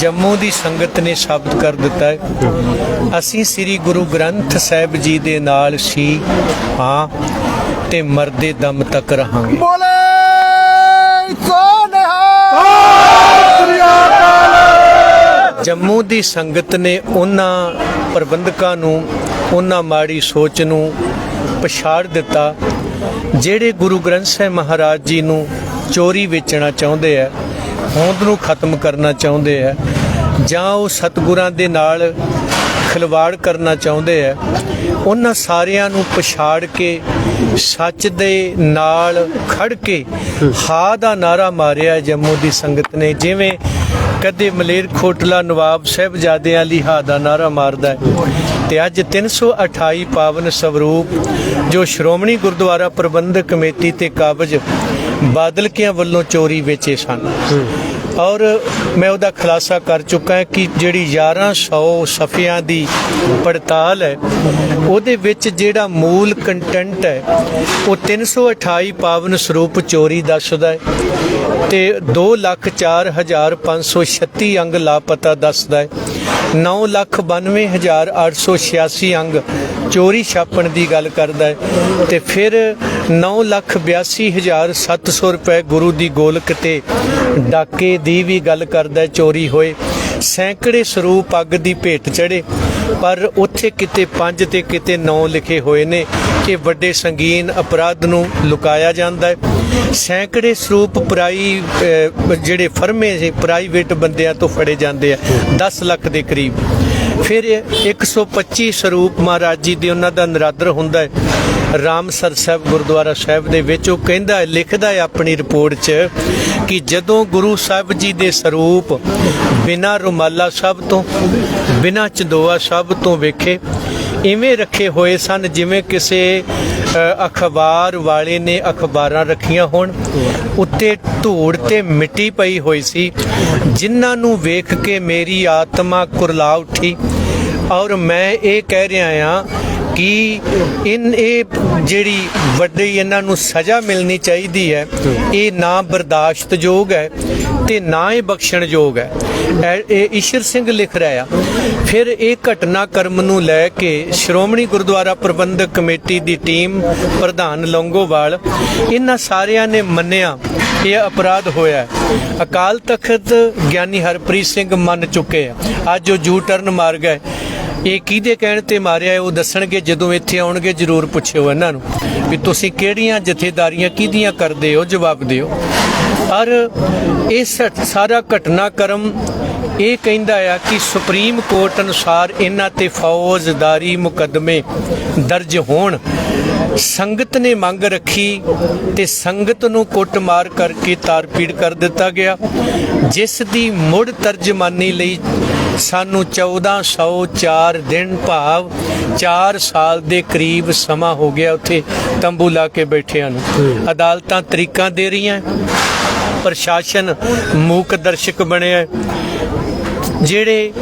ਜੰਮੂ ਦੀ ਸੰਗਤ ਨੇ ਸਾਬਤ ਕਰ ਦਿੱਤਾ ਹੈ। ਅਸੀਂ ਸ੍ਰੀ ਗੁਰੂ ਗ੍ਰੰਥ ਸਾਹਿਬ ਜੀ ਦੇ ਨਾਲ ਸੀ। ਹਾਂ ਤੇ ਮਰਦੇ ਦਮ ਤੱਕ ਰਹਾਂਗੇ। ਬੋਲੇ ਸੋ ਜੰਮੂ ਦੀ ਸੰਗਤ ਨੇ ਉਹਨਾਂ ਪ੍ਰਬੰਧਕਾਂ ਨੂੰ ਉਹਨਾਂ ਮਾੜੀ ਸੋਚ ਨੂੰ ਪਛਾੜ ਦਿੱਤਾ ਜਿਹੜੇ ਗੁਰੂ ਗ੍ਰੰਥ ਸਾਹਿਬ ਮਹਾਰਾਜ ਜੀ ਨੂੰ ਚੋਰੀ ਵੇਚਣਾ ਚਾਹੁੰਦੇ ਆ। ਹੋਂਦ ਨੂੰ ਖਤਮ ਕਰਨਾ ਚਾਹੁੰਦੇ ਆ ਜਾਂ ਉਹ ਸਤਿਗੁਰਾਂ ਦੇ ਨਾਲ ਖਿਲਵਾੜ ਕਰਨਾ ਚਾਹੁੰਦੇ ਆ, ਉਹਨਾਂ ਸਾਰਿਆਂ ਨੂੰ ਪਛਾੜ ਕੇ, ਸੱਚ ਦੇ ਨਾਲ ਖੜ ਕੇ ਹਾ ਦਾ ਨਾਰਾ ਮਾਰਿਆ ਜੰਮੂ ਦੀ ਸੰਗਤ ਨੇ, ਜਿਵੇਂ ਕਦੇ ਮਲੇਰ ਖੋਟਲਾ ਨਵਾਬ ਸਾਹਿਬਜ਼ਾਦਿਆਂ ਲਈ ਹਾ ਦਾ ਨਾਰਾ ਮਾਰਦਾ ਹੈ। ਤੇ ਅੱਜ 328 ਪਾਵਨ ਸਵਰੂਪ ਜੋ ਸ਼੍ਰੋਮਣੀ ਗੁਰਦੁਆਰਾ ਪ੍ਰਬੰਧਕ ਕਮੇਟੀ ਤੇ ਕਾਬਜ ਬਾਦਲਕਿਆਂ ਵੱਲੋਂ ਚੋਰੀ ਵੇਚੇ ਸਨ। ਔਰ ਮੈਂ ਉਹਦਾ ਖੁਲਾਸਾ ਕਰ ਚੁੱਕਾ ਹਾਂ ਕਿ ਜਿਹੜੀ 1100 ਸਫਿਆਂ ਦੀ ਪੜਤਾਲ ਹੈ, ਉਹਦੇ ਵਿੱਚ ਜਿਹੜਾ ਮੂਲ ਕੰਟੈਂਟ ਹੈ, ਉਹ 328 ਪਾਵਨ ਸਰੂਪ ਚੋਰੀ ਦੱਸਦਾ ਹੈ ਤੇ 204536 ਅੰਗ ਲਾਪਤਾ ਦੱਸਦਾ ਹੈ। 992886 ਅੰਗ ਚੋਰੀ ਛਾਪਣ ਦੀ ਗੱਲ ਕਰਦਾ ਹੈ ਤੇ ਫਿਰ 982700 ਰੁਪਏ ਗੁਰੂ ਦੀ ਗੋਲਕ ਤੇ ਡਾਕੇ ਦੀ ਵੀ ਗੱਲ ਕਰਦਾ ਚੋਰੀ ਹੋਏ। ਸੈਂਕੜੇ ਸਰੂਪ ਅੱਗ ਦੀ ਭੇਟ ਚੜੇ ਪਰ ਉੱਥੇ ਕਿਤੇ ਪੰਜ ਤੇ ਕਿਤੇ ਨੌ ਲਿਖੇ ਹੋਏ ਨੇ ਕਿ ਵੱਡੇ ਸੰਗੀਨ ਅਪਰਾਧ ਨੂੰ ਲੁਕਾਇਆ ਜਾਂਦਾ ਹੈ। ਸੈਂਕੜੇ ਸਰੂਪ ਪ੍ਰਾਈ ਜਿਹੜੇ ਫਰਮੇ ਸੀ, ਪ੍ਰਾਈਵੇਟ ਬੰਦਿਆਂ ਤੋਂ ਫੜੇ ਜਾਂਦੇ ਆ 10 ਲੱਖ ਦੇ ਕਰੀਬ। ਫਿਰ 125 ਸਰੂਪ ਮਹਾਰਾਜ ਜੀ ਦੇ ਉਹਨਾਂ ਦਾ ਨਰਾਦਰ ਹੁੰਦਾ ਹੈ। ਰਾਮਸਰ ਸਾਹਿਬ ਗੁਰਦੁਆਰਾ ਸਾਹਿਬ ਦੇ ਵਿੱਚ ਉਹ ਕਹਿੰਦਾ ਹੈ, ਲਿਖਦਾ ਹੈ ਆਪਣੀ ਰਿਪੋਰਟ 'ਚ ਕਿ ਜਦੋਂ ਗੁਰੂ ਸਾਹਿਬ ਜੀ ਦੇ ਸਰੂਪ ਬਿਨਾਂ ਰੁਮਾਲਾ ਸਾਹਿਬ ਤੋਂ, ਬਿਨਾਂ ਚੰਦੋਆ ਸਾਹਿਬ ਤੋਂ ਵੇਖੇ, ਇਵੇਂ ਰੱਖੇ ਹੋਏ ਸਨ ਜਿਵੇਂ ਕਿਸੇ ਅਖਬਾਰ ਵਾਲੇ ਨੇ ਅਖਬਾਰਾਂ ਰੱਖੀਆਂ ਹੋਣ। ਉੱਤੇ ਧੂੜ ਤੇ ਮਿੱਟੀ ਪਈ ਹੋਈ ਸੀ। ਜਿਨ੍ਹਾਂ ਨੂੰ ਵੇਖ ਕੇ ਮੇਰੀ ਆਤਮਾ ਕੁਰਲਾ ਉੱਠੀ। ਔਰ ਮੈਂ ਇਹ ਕਹਿ ਰਿਹਾ ਆ ਕਿ ਇਨ ਇਹ ਜਿਹੜੀ ਵੱਡੀ ਇਹਨਾਂ ਨੂੰ ਸਜ਼ਾ ਮਿਲਣੀ ਚਾਹੀਦੀ ਹੈ, ਇਹ ਨਾ ਬਰਦਾਸ਼ਤਯੋਗ ਹੈ। ਤੇ ਨਾ ਹੀ ਬਖਸ਼ਣਯੋਗ ਹੈ। ਇਹ- ਈਸ਼ਰ ਸਿੰਘ ਲਿਖ ਰਿਹਾ ਫਿਰ ਇਹ ਘਟਨਾਕ੍ਰਮ ਨੂੰ ਲੈ ਕੇ ਸ਼੍ਰੋਮਣੀ ਗੁਰਦੁਆਰਾ ਪ੍ਰਬੰਧਕ ਕਮੇਟੀ ਦੀ ਟੀਮ, ਪ੍ਰਧਾਨ ਲੰਗੋਵਾਲ, ਇਹਨਾਂ ਸਾਰਿਆਂ ਨੇ ਮੰਨਿਆ, ਇਹ ਅਪਰਾਧ ਹੋਇਆ ਅਕਾਲ ਤਖਤ ਗਿਆਨੀ ਹਰਪ੍ਰੀਤ ਸਿੰਘ ਮੰਨ ਚੁੱਕੇ ਆ। ਅੱਜ ਉਹ ਜੂ ਟਰਨ ਮਾਰ ਗਏ ਇਹ ਕਿਹਦੇ ਕਹਿਣ ਤੇ ਮਾਰਿਆ ਉਹ ਦੱਸਣਗੇ, ਜਦੋਂ ਇੱਥੇ ਆਉਣਗੇ, ਜਰੂਰ ਪੁੱਛਿਓ ਇਹਨਾਂ ਨੂੰ। ਵੀ ਤੁਸੀਂ ਕਿਹੜੀਆਂ ਜਥੇਦਾਰੀਆਂ, ਕਿਹਦੀਆਂ ਕਰਦੇ ਹੋ? ਜਵਾਬ ਦਿਓ। ਔਰ ਇਹ ਸ- ਸਾਰਾ ਘਟਨਾਕ੍ਰਮ ਇਹ ਕਹਿੰਦਾ ਆ ਕਿ ਸੁਪਰੀਮ ਕੋਰਟ ਅਨੁਸਾਰ ਇਹਨਾਂ ਤੇ ਫੌਜਦਾਰੀ ਮੁਕੱਦਮੇ ਦਰਜ ਹੋਣ। ਸੰਗਤ ਨੇ ਮੰਗ ਰੱਖੀ ਤੇ ਸੰਗਤ ਨੂੰ ਕੁੱਟਮਾਰ ਕਰਕੇ ਤਾਰਪੀੜ ਕਰ ਦਿੱਤਾ ਗਿਆ। ਜਿਸ ਦੀ ਮੁੜ ਤਰਜਮਾਨੀ ਲਈ ਸਾਨੂੰ 1404 ਦਿਨ ਭਾਵ 4 ਸਾਲ ਦੇ ਕਰੀਬ ਸਮਾਂ ਹੋ ਗਿਆ ਉੱਥੇ ਤੰਬੂ ਲਾ ਕੇ ਬੈਠਿਆਂ ਨੂੰ। ਅਦਾਲਤਾਂ ਤਰੀਕਾਂ ਦੇ ਰਹੀਆਂ। ਪ੍ਰਸ਼ਾਸਨ ਮੂਕ ਦਰਸ਼ਕ ਬਣਿਆ ਜਿਹੜੇ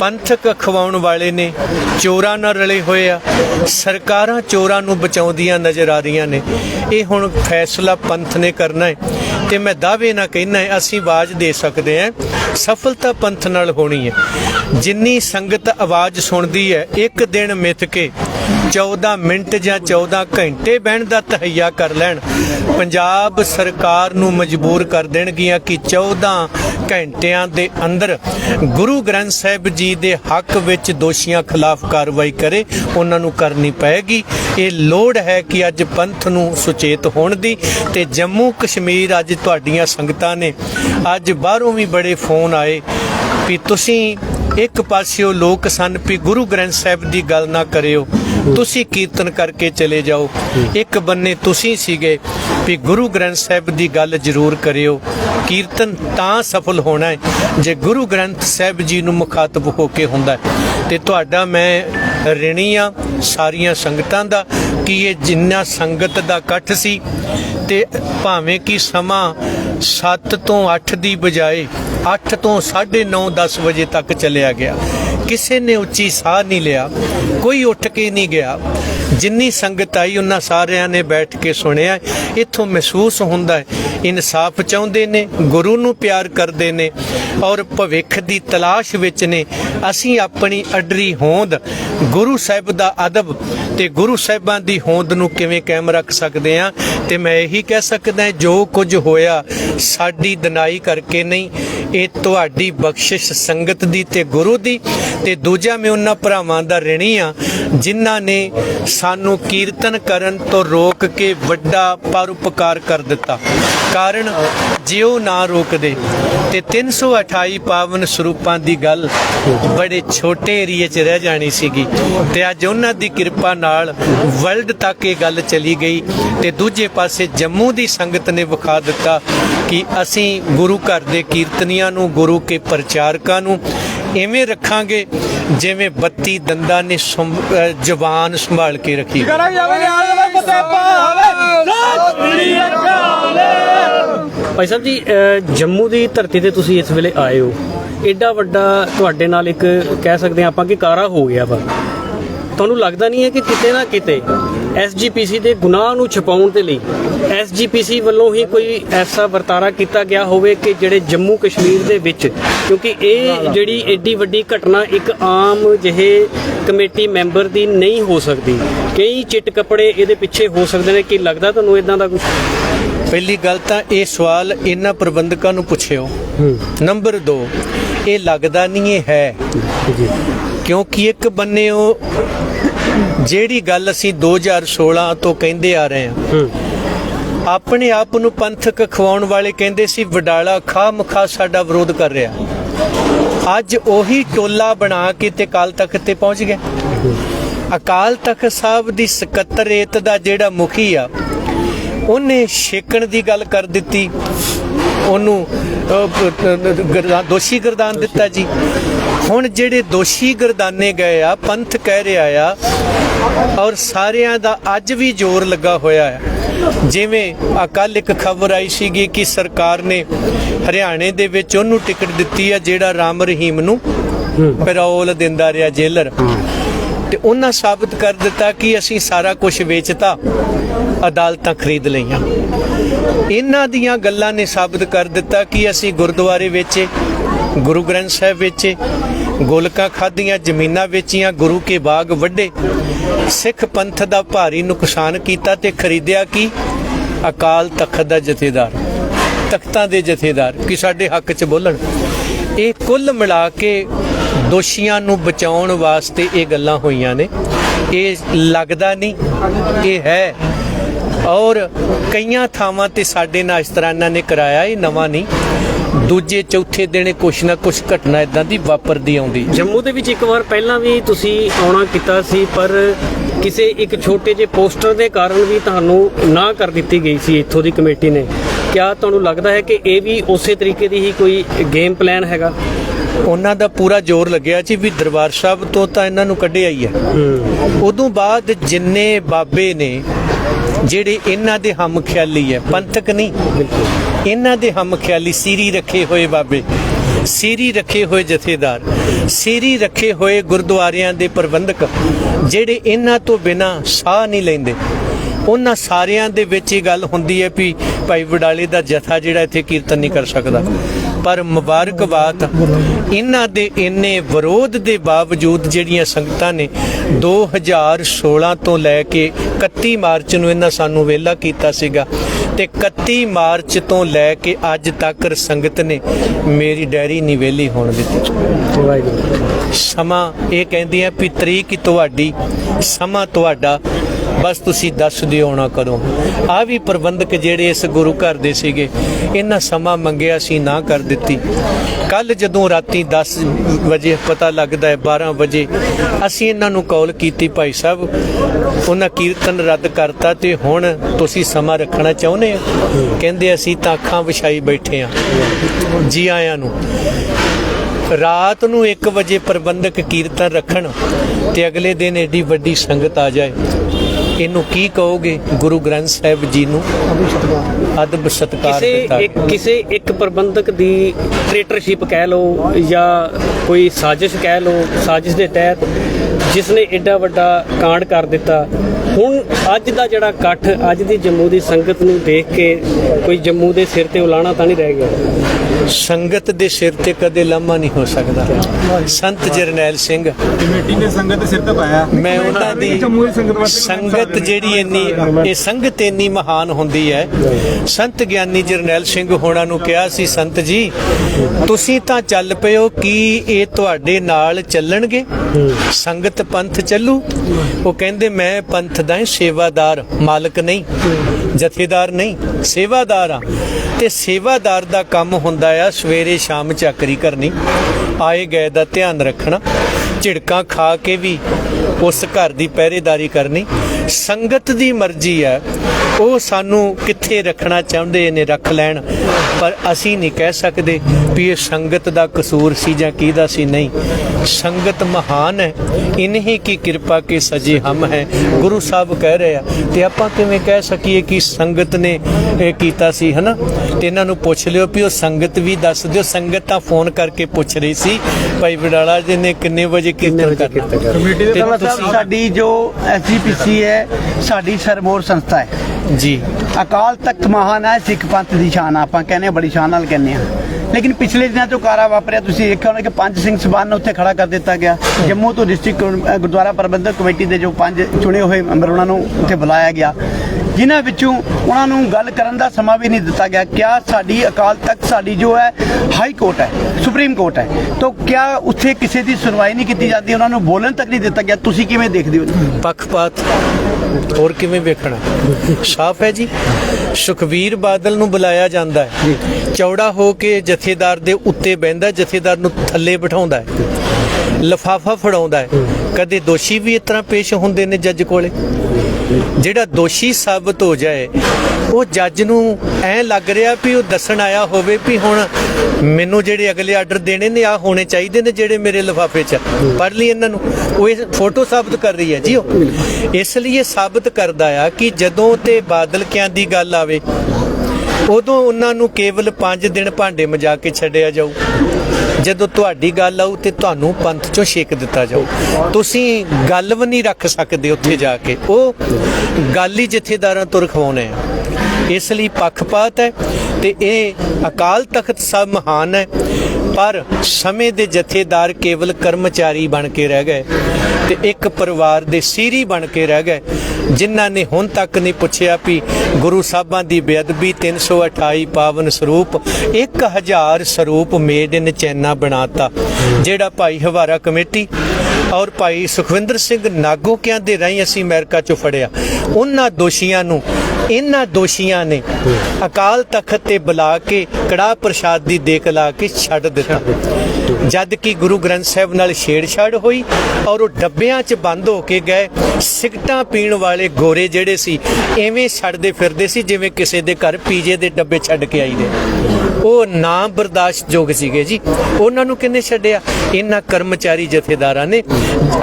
ਪੰਥਕ ਅਖਵਾਉਣ ਵਾਲੇ ਨੇ, ਚੋਰਾਂ ਨਾਲ ਰਲੇ ਹੋਏ ਆ, ਸਰਕਾਰਾਂ ਚੋਰਾਂ ਨੂੰ ਬਚਾਉਂਦੀਆਂ ਨਜ਼ਰ ਆ ਰਹੀਆਂ ਨੇ। ਇਹ ਹੁਣ ਫੈਸਲਾ ਪੰਥ ਨੇ ਕਰਨਾ ਹੈ। ਤੇ ਮੈਂ ਦਾਅਵੇ ਨਾਲ ਕਹਿਣਾ ਹੈ, ਅਸੀਂ ਆਵਾਜ਼ ਦੇ ਸਕਦੇ ਹਾਂ। ਸਫਲਤਾ ਪੰਥ ਨਾਲ ਹੋਣੀ ਹੈ। ਜਿੰਨੀ ਸੰਗਤ ਆਵਾਜ਼ ਸੁਣਦੀ ਹੈ, ਇੱਕ ਦਿਨ ਮਿੱਥ ਕੇ 14 ਮਿੰਟ ਜਾਂ 14 ਘੰਟੇ ਬਹਿਣ ਦਾ ਤਹਈਆ ਕਰ ਲੈਣ। ਪੰਜਾਬ ਸਰਕਾਰ ਨੂੰ ਮਜਬੂਰ ਕਰ ਦੇਣਗੀਆਂ ਕਿ 14 ਘੰਟਿਆਂ ਦੇ ਅੰਦਰ ਗੁਰੂ ਗ੍ਰੰਥ ਸਾਹਿਬ ਜੀ ਦੇ ਹੱਕ ਵਿੱਚ ਦੋਸ਼ੀਆਂ ਖਿਲਾਫ ਕਾਰਵਾਈ ਕਰੇ, ਉਹਨਾਂ ਨੂੰ ਕਰਨੀ ਪਏਗੀ। ਇਹ ਲੋੜ ਹੈ ਕਿ ਅੱਜ ਪੰਥ ਨੂੰ ਸੁਚੇਤ ਹੋਣ ਦੀ ਤੇ ਜੰਮੂ ਕਸ਼ਮੀਰ ਅੱਜ ਤੁਹਾਡੀਆਂ ਸੰਗਤਾਂ ਨੇ ਅੱਜ ਬਾਹਰੋਂ ਵੀ ਬੜੇ ਫੋਨ ਆਏ ਵੀ ਤੁਸੀਂ ਇੱਕ ਪਾਸਿਓ ਲੋਕ ਸਨ ਵੀ ਗੁਰੂ ਗ੍ਰੰਥ ਸਾਹਿਬ ਦੀ ਗੱਲ ਨਾ ਕਰਿਓ, ਤੁਸੀਂ ਕੀਰਤਨ ਕਰਕੇ ਚਲੇ ਜਾਓ। ਇੱਕ ਬੰਨੇ ਤੁਸੀਂ ਸੀਗੇ ਵੀ ਗੁਰੂ ਗ੍ਰੰਥ ਸਾਹਿਬ ਦੀ ਗੱਲ ਜ਼ਰੂਰ ਕਰਿਓ। ਕੀਰਤਨ ਤਾਂ ਸਫਲ ਹੋਣਾ ਹੈ, ਜੇ ਗੁਰੂ ਗ੍ਰੰਥ ਸਾਹਿਬ ਜੀ ਨੂੰ ਮੁਖਾਤਬ ਹੋ ਕੇ ਹੁੰਦਾ ਤੇ ਤੁਹਾਡਾ ਮੈਂ ਰਿਣੀ ਆ ਸਾਰੀਆਂ ਸੰਗਤਾਂ ਦਾ, ਕਿ ਇਹ ਜਿੰਨਾ ਸੰਗਤ ਦਾ ਇਕੱਠ ਸੀ ਤੇ ਭਾਵੇਂ ਕਿ ਸਮਾਂ 7 ਤੋਂ 8 ਦੀ ਬਜਾਏ 8 ਤੋਂ 9:30 10 ਵਜੇ ਤੱਕ ਚੱਲਿਆ ਗਿਆ। ਕਿਸੇ ਨੇ ਉੱਚੀ ਸਾਹ ਨਹੀਂ ਲਿਆ, ਕੋਈ ਉੱਠ ਕੇ ਨਹੀਂ ਗਿਆ। ਜਿੰਨੀ ਸੰਗਤ ਆਈ, ਉਹਨਾਂ ਸਾਰਿਆਂ ਨੇ ਬੈਠ ਕੇ ਸੁਣਿਆ। ਇੱਥੋਂ ਮਹਿਸੂਸ ਹੁੰਦਾ ਹੈ, ਇਨਸਾਫ ਚਾਹੁੰਦੇ ਨੇ, ਗੁਰੂ ਨੂੰ ਪਿਆਰ ਕਰਦੇ ਨੇ ਔਰ ਭਵਿੱਖ ਦੀ ਤਲਾਸ਼ ਵਿੱਚ ਨੇ। ਅਸੀਂ ਆਪਣੀ ਅਡਰੀ ਹੋਂਦ, ਗੁਰੂ ਸਾਹਿਬ ਦਾ ਅਦਬ ਤੇ ਗੁਰੂ ਸਾਹਿਬਾਂ ਦੀ ਹੋਂਦ ਨੂੰ ਕਿਵੇਂ ਕਾਇਮ ਰੱਖ ਸਕਦੇ ਆ ਤੇ ਮੈਂ ਇਹੀ ਕਹਿ ਸਕਦਾ ਜੋ ਕੁਝ ਹੋਇਆ, ਸਾਡੀ ਦਨਾਈ ਕਰਕੇ ਨਹੀਂ, ਇਹ ਤੁਹਾਡੀ ਬਖਸ਼ਿਸ਼ ਸੰਗਤ ਦੀ ਤੇ ਗੁਰੂ ਦੀ। ਤੇ ਦੂਜਾ ਮੈਂ ਉਹਨਾਂ ਭਰਾਵਾਂ ਦਾ ਰਿਣੀ ਆ ਜਿਨ੍ਹਾਂ ਨੇ ਸਾਨੂੰ ਕੀਰਤਨ ਕਰਨ ਤੋਂ ਰੋਕ ਕੇ ਵੱਡਾ ਪਰਉਪਕਾਰ ਕਰ ਦਿੱਤਾ। ਕਾਰਨ ਜੇ ਉਹ ਨਾ ਰੋਕਦੇ, ਤੇ 328 ਪਾਵਨ ਸਰੂਪਾਂ ਦੀ ਗੱਲ ਬੜੇ ਛੋਟੇ ਏਰੀਏ 'ਚ ਰਹਿ ਜਾਣੀ ਸੀਗੀ। ਤੇ ਅੱਜ ਉਹਨਾਂ ਦੀ ਕਿਰਪਾ ਨਾਲ ਵਰਲਡ ਤੱਕ ਇਹ ਗੱਲ ਚਲੀ ਗਈ ਤੇ ਦੂਜੇ ਪਾਸੇ ਜੰਮੂ ਦੀ ਸੰਗਤ ਨੇ ਵਿਖਾ ਦਿੱਤਾ ਕਿ ਅਸੀਂ ਗੁਰੂ ਘਰ ਦੇ ਕੀਰਤਨੀਆਂ ਨੂੰ, ਗੁਰੂ ਕੇ ਪ੍ਰਚਾਰਕਾਂ ਨੂੰ ਐਵੇਂ ਰੱਖਾਂਗੇ ਜਿਵੇਂ 32 ਦੰਦਾਂ ਨੇ ਜ਼ੁਬਾਨ ਸੰਭਾਲ ਕੇ ਰੱਖੀ ਭਾਈ ਸਾਹਿਬ ਜੀ ਜੰਮੂ ਦੀ ਧਰਤੀ ਤੇ ਤੁਸੀਂ ਇਸ ਵੇਲੇ ਆਏ ਹੋ। ਐਡਾ ਵੱਡਾ ਤੁਹਾਡੇ ਨਾਲ ਇੱਕ ਕਹਿ ਸਕਦੇ ਹਾਂ ਆਪਾਂ ਕਿ ਕਾਰਾ ਹੋ ਗਿਆ ਵਾ। ਤੁਹਾਨੂੰ ਲੱਗਦਾ ਨਹੀਂ ਹੈ ਕਿ ਕਿਤੇ ਨਾ ਕਿਤੇ ਐਸਜੀਪੀਸੀ ਦੇ ਗੁਨਾਹ ਨੂੰ ਛੁਪਾਉਣ ਦੇ ਲਈ ਐਸਜੀਪੀਸੀ ਵੱਲੋਂ ਹੀ ਕੋਈ ਐਸਾ ਵਰਤਾਰਾ ਕੀਤਾ ਗਿਆ ਹੋਵੇ ਕਿ ਜਿਹੜੇ ਜੰਮੂ ਕਸ਼ਮੀਰ ਦੇ ਵਿੱਚ ਕਿਉਂਕਿ ਇਹ ਜਿਹੜੀ ਐਡੀ ਵੱਡੀ ਘਟਨਾ ਇੱਕ ਆਮ ਜਿਹੇ ਕਮੇਟੀ ਮੈਂਬਰ ਦੀ ਨਹੀਂ ਹੋ ਸਕਦੀ। ਕਈ ਚਿੱਟ ਕੱਪੜੇ ਇਹਦੇ ਪਿੱਛੇ ਹੋ ਸਕਦੇ ਨੇ ਕੀ ਲੱਗਦਾ ਤੁਹਾਨੂੰ ਇਦਾਂ ਦਾ ਕੁਝ ਪਹਿਲੀ ਗੱਲ ਤਾਂ ਇਹ ਸਵਾਲ ਇਹਨਾਂ ਪ੍ਰਬੰਧਕਾਂ ਨੂੰ ਪੁੱਛਿਓ। ਨੰਬਰ 2 ਇਹ ਲੱਗਦਾ ਨਹੀਂ ਇਹ ਹੈ। ਕਿਉਂਕਿ ਇੱਕ ਬੰਨੇ ਉਹ ਜਿਹੜੀ ਗੱਲ ਅਸੀਂ 2016 ਤੋਂ ਕਹਿੰਦੇ ਆ ਰਹੇ ਹਾਂ ਆਪਣੇ ਆਪ ਨੂੰ ਪੰਥਕ ਖਵਾਉਣ ਵਾਲੇ ਕਹਿੰਦੇ ਸੀ ਵਡਾਲਾ ਖਾ ਮਖਾ ਸਾਡਾ ਵਿਰੋਧ ਕਰ ਰਿਹਾ ਅੱਜ ਉਹੀ ਟੋਲਾ ਬਣਾ ਕੇ ਤੇ ਕਾਲ ਤਖਤ ਤੇ ਪਹੁੰਚ ਗਿਆ। ਅਕਾਲ ਤਖਤ ਸਾਹਿਬ ਦੀ ਸਕੱਤਰੇਤ ਦਾ ਜਿਹੜਾ ਮੁਖੀ ਆ ਉਹਨੇ ਛੇਕਣ ਦੀ ਗੱਲ ਕਰ ਦਿੱਤੀ। ਉਹਨੂੰ ਦੋਸ਼ੀ ਗਰਦਾਨ ਦਿੱਤਾ ਜੀ। ਹੁਣ ਜਿਹੜੇ ਦੋਸ਼ੀ ਗਰਦਾਨੇ ਗਏ ਆ ਪੰਥ ਕਹਿ ਰਿਹਾ ਆ ਔਰ ਸਾਰਿਆਂ ਦਾ ਅੱਜ ਵੀ ਜ਼ੋਰ ਲੱਗਾ ਹੋਇਆ ਹੈ ਜਿਵੇਂ ਕੱਲ ਇੱਕ ਖਬਰ ਆਈ ਸੀਗੀ ਕਿ ਸਰਕਾਰ ਨੇ ਹਰਿਆਣੇ ਦੇ ਵਿੱਚ ਉਹਨੂੰ ਟਿਕਟ ਦਿੱਤੀ ਆ ਜਿਹੜਾ ਰਾਮ ਰਹੀਮ ਨੂੰ ਪੈਰੋਲ ਦਿੰਦਾ ਰਿਹਾ ਜੇਲਰ। ਤੇ ਉਹਨਾਂ ਸਾਬਤ ਕਰ ਦਿੱਤਾ ਕਿ ਅਸੀਂ ਸਾਰਾ ਕੁਝ ਵੇਚਤਾ, ਅਦਾਲਤਾਂ ਖਰੀਦ ਲਈਆਂ। ਇਹਨਾਂ ਦੀਆਂ ਗੱਲਾਂ ਨੇ ਸਾਬਤ ਕਰ ਦਿੱਤਾ ਕਿ ਅਸੀਂ ਗੁਰਦੁਆਰੇ ਵੇਚੇ, ਗੁਰੂ ਗ੍ਰੰਥ ਸਾਹਿਬ ਵੇਚੇ, ਗੋਲਕਾਂ ਖਾਧੀਆਂ, ਜ਼ਮੀਨਾਂ ਵੇਚੀਆਂ, ਗੁਰੂ ਕੇ ਬਾਗ ਵੱਡੇ। ਸਿੱਖ ਪੰਥ ਦਾ ਭਾਰੀ ਨੁਕਸਾਨ ਕੀਤਾ ਤੇ ਖਰੀਦਿਆ ਕੀ? ਅਕਾਲ ਤਖਤ ਦਾ ਜਥੇਦਾਰ, ਤਖਤਾਂ ਦੇ ਜਥੇਦਾਰ, ਕਿ ਸਾਡੇ ਹੱਕ 'ਚ ਬੋਲਣ। ਇਹ ਕੁੱਲ ਮਿਲਾ ਕੇ ਦੋਸ਼ੀਆਂ ਨੂੰ ਬਚਾਉਣ ਵਾਸਤੇ ਇਹ ਗੱਲਾਂ ਹੋਈਆਂ ਨੇ। ਇਹ ਲੱਗਦਾ ਨਹੀਂ, ਇਹ ਹੈ। ਔਰ ਕਈਆਂ ਥਾਵਾਂ ਤੇ ਸਾਡੇ ਨਾਲ ਇਸ ਤਰ੍ਹਾਂ ਇਹਨਾਂ ਨੇ ਕਰਾਇਆ, ਇਹ ਨਵਾਂ ਨਹੀਂ। ਦੂਜੇ, ਚੌਥੇ ਦਿਨ ਕੁਛ ਨਾ ਕੁਛ ਘਟਨਾ ਇਦਾਂ ਦੀ ਵਾਪਰਦੀ ਆਉਂਦੀ। ਜੰਮੂ ਦੇ ਵਿੱਚ ਇੱਕ ਵਾਰ ਪਹਿਲਾਂ ਵੀ ਤੁਸੀਂ ਆਉਣਾ ਕੀਤਾ ਸੀ, ਪਰ ਕਿਸੇ ਇੱਕ ਛੋਟੇ ਜਿਹੇ ਪੋਸਟਰ ਦੇ ਕਾਰਨ ਵੀ ਤੁਹਾਨੂੰ ਨਾ ਕਰ ਦਿੱਤੀ ਗਈ ਸੀ ਇੱਥੋਂ ਦੀ ਕਮੇਟੀ ਨੇ। ਕਿਆ ਤੁਹਾਨੂੰ ਲੱਗਦਾ ਹੈ ਕਿ ਇਹ ਵੀ ਉਸੇ ਤਰੀਕੇ ਦੀ ਹੀ ਕੋਈ ਗੇਮ ਪਲਾਨ ਹੈਗਾ? ਉਹਨਾਂ ਦਾ ਪੂਰਾ ਜ਼ੋਰ ਲੱਗਿਆ ਜੀ ਵੀ ਦਰਬਾਰ ਸਾਹਿਬ ਤੋਂ ਤਾਂ ਇਹਨਾਂ ਨੂੰ ਕੱਢਿਆ ਹੀ ਹੈ। ਉਦੋਂ ਬਾਅਦ ਜਿੰਨੇ ਬਾਬੇ ਨੇ ਜਿਹੜੇ ਇਹਨਾਂ ਦੇ ਹਮ ਖਿਆਲੀ ਹੈ ਪੰਥਕ ਨਹੀਂ। ਇਹਨਾਂ ਦੇ ਹਮ ਖਿਆਲੀ ਸੀਰੀ ਰੱਖੇ ਹੋਏ ਬਾਬੇ ਸੀਰੀ ਰੱਖੇ ਹੋਏ ਜਥੇਦਾਰ ਸੀਰੀ ਰੱਖੇ ਹੋਏ ਗੁਰਦੁਆਰਿਆਂ ਦੇ ਪ੍ਰਬੰਧਕ ਜਿਹੜੇ ਇਹਨਾਂ ਤੋਂ ਬਿਨਾ ਸਾਹ ਨਹੀਂ ਲੈਂਦੇ। ਉਹਨਾਂ ਸਾਰਿਆਂ ਦੇ ਵਿੱਚ ਇਹ ਗੱਲ ਹੁੰਦੀ ਹੈ ਵੀ ਭਾਈ ਵਡਾਲੇ ਦਾ ਜਥਾ ਜਿਹੜਾ ਇੱਥੇ ਕੀਰਤਨ ਨਹੀਂ ਕਰ ਸਕਦਾ। ਪਰ ਮੁਬਾਰਕਬਾਦ, ਇਹਨਾਂ ਦੇ ਇੰਨੇ ਵਿਰੋਧ ਦੇ ਬਾਵਜੂਦ ਜਿਹੜੀਆਂ ਸੰਗਤਾਂ ਨੇ 2016 ਤੋਂ ਲੈ ਕੇ 31 ਮਾਰਚ ਨੂੰ ਇਹਨਾਂ ਸਾਨੂੰ ਵੇਲਾ ਕੀਤਾ ਸੀਗਾ ਤੇ 31 ਮਾਰਚ ਤੋਂ ਲੈ ਕੇ ਅੱਜ ਤੱਕ ਸੰਗਤ ਨੇ ਮੇਰੀ ਡੈਰੀ ਨਹੀਂ ਵੇਲੀ ਹੋਣ ਦਿੱਤੀ। ਵਾਹਿਗੁਰੂ ਸਮਾਂ ਇਹ ਕਹਿੰਦੀ ਹੈ ਵੀ ਤਰੀਕ ਤੁਹਾਡੀ, ਸਮਾਂ ਤੁਹਾਡਾ ਬਸ ਤੁਸੀਂ ਦੱਸ ਦਿਓ ਆਉਣਾ ਕਦੋਂ। ਆ ਵੀ ਪ੍ਰਬੰਧਕ ਜਿਹੜੇ ਇਸ ਗੁਰੂ ਘਰ ਦੇ ਸੀਗੇ, ਇਹਨਾਂ ਸਮਾਂ ਮੰਗਿਆ ਸੀ, ਨਾ ਕਰ ਦਿੱਤੀ। ਕੱਲ ਜਦੋਂ ਰਾਤੀ 10 ਵਜੇ ਪਤਾ ਲੱਗਦਾ ਹੈ 12 ਵਜੇ ਅਸੀਂ ਇਹਨਾਂ ਨੂੰ ਕਾਲ ਕੀਤੀ, ਭਾਈ ਸਾਹਿਬ, ਉਹਨਾਂ ਕੀਰਤਨ ਰੱਦ ਕਰਤਾ ਤੇ ਹੁਣ ਤੁਸੀਂ ਸਮਾਂ ਰੱਖਣਾ ਚਾਹੁੰਦੇ ਹੋ? ਕਹਿੰਦੇ ਅਸੀਂ ਤਾਂ ਅੱਖਾਂ ਵਿਛਾਈ ਬੈਠੇ ਆ ਜੀ ਆਇਆਂ ਨੂੰ। ਰਾਤ ਨੂੰ 1 ਵਜੇ ਪ੍ਰਬੰਧਕ ਕੀਰਤਨ ਰੱਖਣ ਤੇ ਅਗਲੇ ਦਿਨ ਏਡੀ ਵੱਡੀ ਸੰਗਤ ਆ ਜਾਏ। ਇਹਨੂੰ ਕੀ ਕਹੋਗੇ ਗੁਰੂ ਗ੍ਰੰਥ ਸਾਹਿਬ ਜੀ ਨੂੰ? ਅਦਬ ਸਤਕਾਰ ਕਿਸੇ ਦਿੱਤਾ। ਇੱਕ ਕਿਸੇ ਇੱਕ ਪ੍ਰਬੰਧਕ ਦੀ ਟ੍ਰੇਟਰਸ਼ਿਪ ਕਹਿ ਲਓ ਜਾਂ ਕੋਈ ਸਾਜ਼ਿਸ਼ ਕਹਿ ਲਓ ਸਾਜ਼ਿਸ਼ ਦੇ ਤਹਿਤ ਜਿਸ ਨੇ ਐਡਾ ਵੱਡਾ ਕਾਂਡ ਕਰ ਦਿੱਤਾ। ਹੁਣ ਅੱਜ ਦਾ ਜਿਹੜਾ ਇਕੱਠ ਅੱਜ ਦੀ ਜੰਮੂ ਦੀ ਸੰਗਤ ਨੂੰ ਦੇਖ ਕੇ ਕੋਈ ਜੰਮੂ ਦੇ ਸਿਰ ਤੇ ਉਲਾਣਾ ਤਾਂ ਨਹੀਂ ਰਹਿ ਗਿਆ? ਸੰਗਤ ਦੇ ਸਿਰ ਤੇ ਕਦੇ ਲਾਮਾ ਨਹੀਂ ਹੋ ਸਕਦਾ। ਸੰਤ ਜਰਨੈਲ ਸਿੰਘ ਕਮੇਟੀ ਨੇ ਸੰਗਤ ਦੇ ਸਿਰ ਤੇ ਪਾਇਆ। ਮੈਂ ਉਹਨਾਂ ਦੀ ਸੰਗਤ ਜਿਹੜੀ ਇੰਨੀ ਇਹ ਸੰਗਤ ਇੰਨੀ ਮਹਾਨ ਹੁੰਦੀ ਹੈ। ਸੰਤ ਗਿਆਨੀ ਜਰਨੈਲ ਸਿੰਘ ਹੋਣਾ ਨੂੰ ਕਿਹਾ ਸੀ ਸੰਤ ਜੀ ਤੁਸੀਂ ਤਾਂ ਚੱਲ ਪਿਓ ਕੀ ਇਹ ਤੁਹਾਡੇ ਨਾਲ ਚੱਲਣਗੇ। ਸੰਗਤ ਪੰਥ ਚੱਲੂ। ਉਹ ਕਹਿੰਦੇ ਮੈਂ ਪੰਥ ਦਾ ਸੇਵਾਦਾਰ ਮਾਲਕ ਨਹੀਂ ਜਥੇਦਾਰ ਨਹੀਂ ਸੇਵਾਦਾਰ ਆ ਤੇ ਸੇਵਾਦਾਰ ਦਾ ਕੰਮ ਹੁੰਦਾ ਆ, ਸਵੇਰੇ ਸ਼ਾਮ ਚਾਕਰੀ ਕਰਨੀ, ਆਏ ਗਏ ਦਾ ਧਿਆਨ ਰੱਖਣਾ। ਝਿੜਕਾਂ ਖਾ ਕੇ ਵੀ ਉਸ ਘਰ ਦੀ ਪਹਿਰੇਦਾਰੀ ਕਰਨੀ। ਸੰਗਤ ਦੀ ਮਰਜ਼ੀ ਹੈ, ਉਹ ਸਾਨੂੰ ਕਿੱਥੇ ਰੱਖਣਾ ਚਾਹੁੰਦੇ ਨੇ ਰੱਖ ਲੈਣ, ਪਰ ਅਸੀਂ ਨਹੀਂ ਕਹਿ ਸਕਦੇ ਵੀ ਇਹ ਸੰਗਤ ਦਾ ਕਸੂਰ ਸੀ ਜਾਂ ਕਿਹਦਾ ਸੀ, ਨਹੀਂ। ਸੰਗਤ ਮਹਾਨ ਹੈ, ਇਨਹੀ ਕੀ ਕਿਰਪਾ ਕੇ ਸਜੇ ਹਮ ਹੈ। ਗੁਰੂ ਸਾਹਿਬ ਕਹਿ ਰਹੇ ਆ, ਤੇ ਆਪਾਂ ਕਿਵੇਂ ਕਹਿ ਸਕੀਏ ਕਿ ਸੰਗਤ ਨੇ ਇਹ ਕੀਤਾ ਸੀ, ਹਨਾ? ਤੇ ਇਹਨਾਂ ਨੂੰ ਪੁੱਛ ਲਿਓ ਵੀ ਉਹ ਸੰਗਤ ਵੀ ਦੱਸ ਦਿਓ। ਸੰਗਤ ਤਾਂ ਫੋਨ ਕਰਕੇ ਪੁੱਛ ਰਹੀ ਸੀ, ਭਾਈ ਵਡਾਲਾ ਜੀ ਨੇ ਕਿੰਨੇ ਵਜੇ ਕੀਰਤਨ ਕਰਨਾ। ਕਮੇਟੀ ਦੇ ਤੁਸੀਂ- ਸਾਡੀ ਜੋ ਐਸਜੀਪੀਸੀ ਹੈ ਸਾਡੀ ਸਰਮੋਰ ਸੰਸਥਾ ਹੈ। ਜੀ। ਅਕਾਲ ਤਖਤ ਮਹਾਨ ਹੈ ਸਿੱਖ ਪੰਥ ਦੀ ਸ਼ਾਨ ਆਪਾਂ ਕਹਿੰਦੇ ਬੜੀ ਸ਼ਾਨ ਨਾਲ ਕਹਿੰਦੇ ਆ ਲੇਕਿਨ ਪਿਛਲੇ ਦਿਨਾਂ ਤੋਂ ਕਾਰਾ ਵਾਪਰਿਆ ਤੁਸੀਂ ਦੇਖਿਆ ਹੋਣਾ ਕਿ ਪੰਜ ਸਿੰਘ ਸਭਾ ਨੂੰ ਉੱਥੇ ਖੜਾ ਕਰ ਦਿੱਤਾ ਗਿਆ। ਜੰਮੂ ਤੋਂ ਡਿਸਟ੍ਰਿਕਟ ਗੁਰਦੁਆਰਾ ਪ੍ਰਬੰਧਕ ਕਮੇਟੀ ਦੇ ਜੋ ਪੰਜ ਚੁਣੇ ਹੋਏ ਮੈਂਬਰ ਉਹਨਾਂ ਨੂੰ ਉੱਥੇ ਬੁਲਾਇਆ ਗਿਆ। ਜਿਨ੍ਹਾਂ ਵਿੱਚੋਂ ਉਹਨਾਂ ਨੂੰ ਗੱਲ ਕਰਨ ਦਾ ਸਮਾਂ ਵੀ ਨਹੀਂ ਦਿੱਤਾ ਗਿਆ। ਕਿਆ ਸਾਡੀ ਅਕਾਲ ਤਖਤ ਸਾਡੀ ਜੋ ਹੈ ਹਾਈ ਕੋਰਟ ਹੈ ਸੁਪਰੀਮ ਕੋਰਟ ਹੈ। ਤਾਂ ਕਿਆ ਉੱਥੇ ਕਿਸੇ ਦੀ ਸੁਣਵਾਈ ਨਹੀਂ ਕੀਤੀ ਜਾਂਦੀ ਉਹਨਾਂ ਨੂੰ ਬੋਲਣ ਤੱਕ ਨਹੀਂ ਦਿੱਤਾ ਗਿਆ। ਤੁਸੀਂ ਕਿਵੇਂ ਦੇਖਦੇ ਹੋ? ਪੱਖਪਾਤ ਹੋਰ ਕਿਵੇਂ ਵੇਖਣਾ? ਸਾਫ਼ ਹੈ ਜੀ। ਸੁਖਵੀਰ ਬਾਦਲ ਨੂੰ ਬੁਲਾਇਆ ਜਾਂਦਾ ਹੈ। ਚੌੜਾ ਹੋ ਕੇ ਜਥੇਦਾਰ ਦੇ ਉੱਤੇ ਬਹਿੰਦਾ ਜਥੇਦਾਰ ਨੂੰ ਥੱਲੇ ਬਿਠਾਉਂਦਾ ਹੈ। ਲਫਾਫਾ ਫੜਾਉਂਦਾ ਹੈ। ਕਦੇ ਦੋਸ਼ੀ ਵੀ ਇਸ ਤਰ੍ਹਾਂ ਪੇਸ਼ ਹੁੰਦੇ ਨੇ ਜੱਜ ਕੋਲੇ? ਜਿਹੜਾ ਦੋਸ਼ੀ ਸਾਬਤ ਹੋ ਜਾਏ, ਉਹ ਜੱਜ ਨੂੰ ਐ ਲੱਗ ਰਿਹਾ ਵੀ ਉਹ ਦੱਸਣ ਆਇਆ ਹੋਵੇ ਵੀ ਹੁਣ ਮੈਨੂੰ ਜਿਹੜੇ ਅਗਲੇ ਆਰਡਰ ਦੇਣੇ ਨੇ ਆ ਹੋਣੇ ਚਾਹੀਦੇ ਨੇ ਜਿਹੜੇ ਮੇਰੇ ਲਿਫਾਫੇ 'ਚ ਪੜ੍ਹ ਲਈ ਇਹਨਾਂ ਨੂੰ। ਉਹ ਇਹ ਫੋਟੋ ਸਾਬਤ ਕਰ ਰਹੀ ਹੈ ਜੀ ਉਹ। ਇਸ ਲਈ ਇਹ ਸਾਬਤ ਕਰਦਾ ਆ ਕਿ ਜਦੋਂ ਤੇ ਬਾਦਲ ਕਿਆਂ ਦੀ ਗੱਲ ਆਵੇ, ਉਦੋਂ ਉਹਨਾਂ ਨੂੰ ਕੇਵਲ 5 ਦਿਨ ਭਾਂਡੇ ਮਜਾ ਕੇ ਛੱਡਿਆ ਜਾਊ। ਜਦੋਂ ਤੁਹਾਡੀ ਗੱਲ ਆਊ ਤੇ ਤੁਹਾਨੂੰ ਪੰਥ ਚੋਂ ਛੇਕ ਦਿੱਤਾ ਜਾਊ। ਤੁਸੀਂ ਗੱਲ ਵੀ ਨਹੀਂ ਰੱਖ ਸਕਦੇ ਉੱਥੇ ਜਾ ਕੇ। ਉਹ ਗੱਲ ਹੀ ਜਥੇਦਾਰਾਂ ਤੋਂ ਰਖਵਾਉਣੇ ਆ। ਇਸ ਲਈ ਪੱਖਪਾਤ ਹੈ ਤੇ ਇਹ ਅਕਾਲ ਤਖਤ ਸਭ ਮਹਾਨ ਹੈ, ਪਰ ਸਮੇਂ ਦੇ ਜਥੇਦਾਰ ਕੇਵਲ ਕਰਮਚਾਰੀ ਬਣ ਕੇ ਰਹਿ ਗਏ ਤੇ ਇੱਕ ਪਰਿਵਾਰ ਦੇ ਸੀਰੀ ਬਣ ਕੇ ਰਹਿ ਗਏ। ਜਿਨ੍ਹਾਂ ਨੇ ਹੁਣ ਤੱਕ ਨਹੀਂ ਪੁੱਛਿਆ ਵੀ ਗੁਰੂ ਸਾਹਿਬਾਂ ਦੀ ਬੇਅਦਬੀ 328 ਪਾਵਨ ਸਰੂਪ 1000 ਸਰੂਪ ਮੇਡ ਇਨ ਚੈਨਾ ਬਣਾਤਾ, ਜਿਹੜਾ ਭਾਈ ਹਵਾਰਾ ਕਮੇਟੀ ਔਰ ਭਾਈ ਸੁਖਵਿੰਦਰ ਸਿੰਘ ਨਾਗੋਕਿਆਂ ਦੇ ਰਾਹੀਂ ਅਸੀਂ ਅਮਰੀਕਾ ਚੋਂ ਫੜਿਆ। ਉਹਨਾਂ ਦੋਸ਼ੀਆਂ ਨੂੰ ਇਹਨਾਂ ਦੋਸ਼ੀਆਂ ਨੇ ਅਕਾਲ ਤਖਤ ਤੇ ਬੁਲਾ ਕੇ ਕੜਾ ਪ੍ਰਸ਼ਾਦ ਦੀ ਦੇਖ ਲਾ ਕੇ ਛੱਡ ਦਿੱਤਾ। ਜਦ ਕਿ ਗੁਰੂ ਗ੍ਰੰਥ ਸਾਹਿਬ ਨਾਲ ਛੇੜਛਾੜ ਹੋਈ ਔਰ ਉਹ ਡੱਬਿਆਂ 'ਚ ਬੰਦ ਹੋ ਕੇ ਗਏ। ਸਿਗਟਾਂ ਪੀਣ ਵਾਲੇ ਗੋਰੇ ਜਿਹੜੇ ਸੀ ਐਵੇਂ ਛੱਡਦੇ ਫਿਰਦੇ ਸੀ ਜਿਵੇਂ ਕਿਸੇ ਦੇ ਘਰ ਪੀਜੇ ਦੇ ਡੱਬੇ ਛੱਡ ਕੇ ਆਈਦੇ ਉਹ ਨਾ ਬਰਦਾਸ਼ਤ ਯੋਗ ਸੀਗੇ ਜੀ। ਉਹਨਾਂ ਨੂੰ ਕਿੰਨੇ ਛੱਡਿਆ? ਇਹਨਾਂ ਕਰਮਚਾਰੀ ਜਥੇਦਾਰਾਂ ਨੇ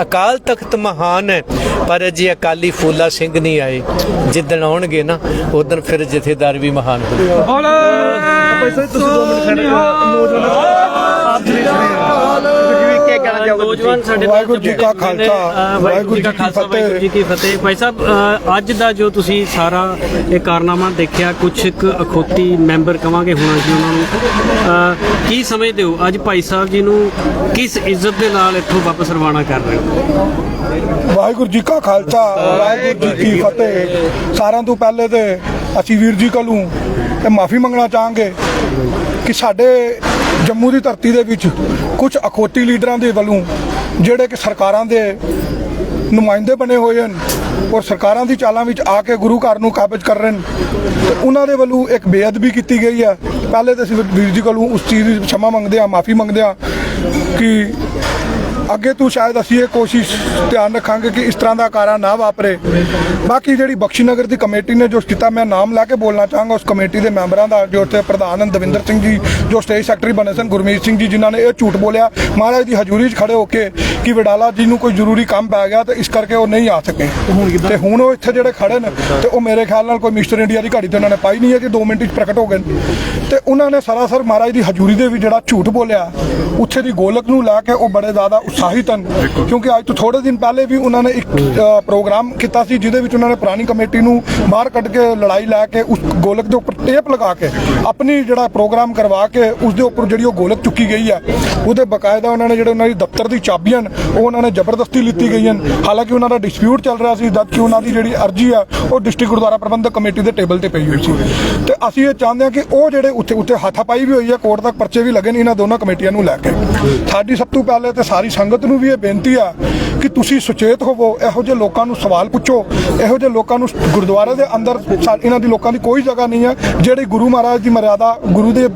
ਅਕਾਲ ਤਖਤ ਮਹਾਨ ਹੈ ਪਰ ਜੇ ਅਕਾਲੀ ਫੂਲਾ ਸਿੰਘ ਨਹੀਂ ਆਏ। ਜਿੱਦਣ ਆਉਣਗੇ ਨਾ ਉਦੋਂ ਫਿਰ ਜਥੇਦਾਰ ਵੀ ਮਹਾਨ ਹੋਣਗੇ। ਤੁਸੀਂ ਨੌਜਵਾਨ ਸਾਡੇ ਨਾਲ ਵਾਹਿਗੁਰੂ ਜੀ ਕਾ ਖਾਲਸਾ, ਵਾਹਿਗੁਰੂ ਜੀ ਕਾ ਖਾਲਸਾ ਵਾਹਿਗੁਰੂ ਜੀ ਕੀ ਫਤਿਹ। ਭਾਈ ਸਾਹਿਬ ਅੱਜ ਦਾ ਜੋ ਤੁਸੀਂ ਸਾਰਾ ਇਹ ਕਾਰਨਾਮਾ ਦੇਖਿਆ ਕੁਝ ਇੱਕ ਅਖੋਤੀ ਮੈਂਬਰ ਕਵਾਂਗੇ ਹੋਣਾ ਜੀ ਉਹਨਾਂ ਨੂੰ। ਕੀ ਸਮਝਦੇ ਹੋ? ਅੱਜ ਭਾਈ ਸਾਹਿਬ ਜੀ ਨੂੰ ਕਿਸ ਇੱਜ਼ਤ ਦੇ ਨਾਲ ਇੱਥੋਂ ਵਾਪਸ ਰਵਾਨਾ ਕਰ ਰਹੇ ਹੋ? ਵਾਹਿਗੁਰੂ ਜੀ ਕਾ ਖਾਲਸਾ ਵਾਹਿਗੁਰੂ ਜੀ ਕੀ ਫਤਿਹ। ਸਾਰਿਆਂ ਤੋਂ ਪਹਿਲੇ ਤੇ ਅਸੀਂ ਵੀਰ ਜੀ ਕੋਲੋਂ ਤੇ ਮਾਫੀ ਮੰਗਣਾ ਚਾਹਾਂਗੇ ਕਿ ਸਾਡੇ ਜੰਮੂ ਦੀ ਧਰਤੀ ਦੇ ਵਿੱਚ ਕੁਝ ਅਖੌਤੀ ਲੀਡਰਾਂ ਦੇ ਵੱਲੋਂ ਜਿਹੜੇ ਕਿ ਸਰਕਾਰਾਂ ਦੇ ਨੁਮਾਇੰਦੇ ਬਣੇ ਹੋਏ ਹਨ ਔਰ ਸਰਕਾਰਾਂ ਦੀ ਚਾਲਾਂ ਵਿੱਚ ਆ ਕੇ ਗੁਰੂ ਘਰ ਨੂੰ ਕਾਬਜ ਕਰ ਰਹੇ ਨੇ ਤੇ ਉਹਨਾਂ ਦੇ ਵੱਲੋਂ ਇੱਕ ਬੇਅਦਬੀ ਕੀਤੀ ਗਈ ਹੈ। ਪਹਿਲੇ ਤਾਂ ਅਸੀਂ ਵੀਰ ਜੀ ਕੋਲੋਂ ਉਸ ਚੀਜ਼ ਦੀ ਸ਼ਮਾ ਮੰਗਦੇ ਆ ਮਾਫੀ ਮੰਗਦੇ ਆ ਕਿ ਅੱਗੇ ਤੋਂ ਸ਼ਾਇਦ ਅਸੀਂ ਇਹ ਕੋਸ਼ਿਸ਼ ਧਿਆਨ ਰੱਖਾਂਗੇ ਕਿ ਇਸ ਤਰ੍ਹਾਂ ਦਾ ਕਾਰਾ ਨਾ ਵਾਪਰੇ। ਬਾਕੀ ਜਿਹੜੀ ਬਖਸ਼ੀ ਨਗਰ ਦੀ ਕਮੇਟੀ ਨੇ ਜੋ ਕੀਤਾ, ਮੈਂ ਨਾਮ ਲੈ ਕੇ ਬੋਲਣਾ ਚਾਹਾਂਗਾ ਉਸ ਕਮੇਟੀ ਦੇ ਮੈਂਬਰਾਂ ਦਾ, ਜੋ ਉੱਥੇ ਪ੍ਰਧਾਨ ਹਨ, ਦਵਿੰਦਰ ਸਿੰਘ ਜੀ, ਜੋ ਸਟੇਜ ਸੈਕਟਰੀ ਬਣੇ ਸਨ, ਗੁਰਮੀਤ ਸਿੰਘ ਜੀ, ਜਿਨ੍ਹਾਂ ਨੇ ਇਹ ਝੂਠ ਬੋਲਿਆ। ਮਹਾਰਾਜ ਦੀ ਹਜ਼ੂਰੀ 'ਚ ਖੜੇ ਹੋ ਕੇ ਕਿ ਕਿ ਵਡਾਲਾ ਜੀ ਨੂੰ ਕੋਈ ਜ਼ਰੂਰੀ ਕੰਮ ਪੈ ਗਿਆ ਤੇ ਇਸ ਕਰਕੇ ਉਹ ਨਹੀਂ ਆ ਸਕੇ। ਤੇ ਹੁਣ ਉਹ ਇੱਥੇ ਜਿਹੜੇ ਖੜੇ ਨੇ ਤੇ ਉਹ ਮੇਰੇ ਖਿਆਲ ਨਾਲ ਕੋਈ ਮਿਸਟਰ ਇੰਡੀਆ ਦੀ ਘੜੀ ਤੇ ਉਹਨਾਂ ਨੇ ਪਾਈ ਨਹੀਂ ਹੈ ਕਿ 2 ਮਿੰਟ ਵਿੱਚ ਪ੍ਰਗਟ ਹੋ ਗਏ। ਤੇ ਉਹਨਾਂ ਨੇ ਸਰਾਸਰ ਮਹਾਰਾਜ ਦੀ ਹਜ਼ੂਰੀ ਦੇ ਵਿੱਚ ਜਿਹੜਾ ਝੂਠ ਬੋਲਿਆ ਉੱਥੇ ਦੀ ਗੋਲਕ ਨੂੰ ਲੈ ਕੇ ਉਹ ਬੜੇ ਜ਼ਿਆਦਾ ਉਤਸ਼ਾਹਿਤ ਹਨ। ਕਿਉਂਕਿ ਅੱਜ ਤੋਂ ਥੋੜੇ ਦਿਨ ਪਹਿਲੇ ਵੀ ਉਹਨਾਂ ਨੇ ਇੱਕ ਪ੍ਰੋਗਰਾਮ ਕੀਤਾ ਸੀ ਜਿਹਦੇ ਵਿੱਚ ਉਹਨਾਂ ਨੇ ਪੁਰਾਣੀ ਕਮੇਟੀ ਨੂੰ ਬਾਹਰ ਕੱਢ ਕੇ ਲੜਾਈ ਲੈ ਕੇ ਉਸ ਗੋਲਕ ਦੇ ਉੱਪਰ ਟੇਪ ਲਗਾ ਕੇ ਆਪਣੀ ਜਿਹੜਾ ਪ੍ਰੋਗਰਾਮ ਕਰਵਾ ਕੇ ਉਸ ਦੇ ਉੱਪਰ ਜਿਹੜੀ ਉਹ ਗੋਲਕ ਚੁੱਕੀ ਗਈ ਹੈ ਉਹਦੇ ਬਕਾਇਦਾ ਉਹਨਾਂ ਨੇ ਜਿਹੜੇ ਉਹਨਾਂ ਦੀ ਦਫ਼ਤਰ ਦੀ ਚਾਬੀਆਂ ਉਹ ਉਹਨਾਂ ਨੇ ਜ਼ਬਰਦਸਤੀ ਲਿੱਤੀ ਗਈ ਨੇ। ਹਾਲਾਂਕਿ ਉਹਨਾਂ ਦਾ ਡਿਸਪਿਊਟ ਚੱਲ ਰਿਹਾ ਸੀ, ਜਦ ਕਿ ਉਹਨਾਂ ਦੀ ਜਿਹੜੀ ਅਰਜੀ ਆ, ਉਹ ਡਿਸਟ੍ਰਿਕਟ ਗੁਰਦੁਆਰਾ ਪ੍ਰਬੰਧਕ ਕਮੇਟੀ ਦੇ ਟੇਬਲ ਤੇ ਪਈ ਹੋਈ ਸੀ। ਤੇ ਅਸੀਂ ਇਹ ਚਾਹੁੰਦੇ ਹਾਂ ਕਿ ਉਹ ਜਿਹੜੇ ਉੱਥੇ ਉੱਥੇ ਹੱਥਾਪਾਈ ਵੀ ਹੋਈ ਹੈ, ਕੋਰਟ ਤੱਕ ਪਰਚੇ ਵੀ ਲੱਗੇ ਨੇ, ਇਹਨਾਂ ਦੋਨਾਂ ਕਮੇਟੀਆਂ ਨੂੰ ਲੈ ਕੇ। ਸਾਡੀ ਸਭ ਤੋਂ ਪਹਿਲੇ ਤੇ ਸਾਰੀ ਸੰਗਤ ਨੂੰ ਵੀ ਇਹ ਬੇਨਤੀ ਆ ਕਿ ਤੁਸੀਂ ਸੁਚੇਤ ਹੋਵੋ, ਇਹੋ ਜਿਹੇ ਲੋਕਾਂ ਨੂੰ ਸਵਾਲ ਪੁੱਛੋ, ਇਹੋ ਜਿਹੇ ਲੋਕਾਂ ਨੂੰ ਗੁਰਦੁਆਰੇ ਦੇ ਅੰਦਰ ਇਹਨਾਂ ਦੀ ਲੋਕਾਂ ਦੀ ਕੋਈ ਜਗ੍ਹਾ ਨਹੀਂ ਹੈ, ਜਿਹੜੇ ਗੁਰੂ ਮਹਾਰਾਜ ਦੀ ਮਰਿਆਦਾ ਗੁਰੂ ਦੇ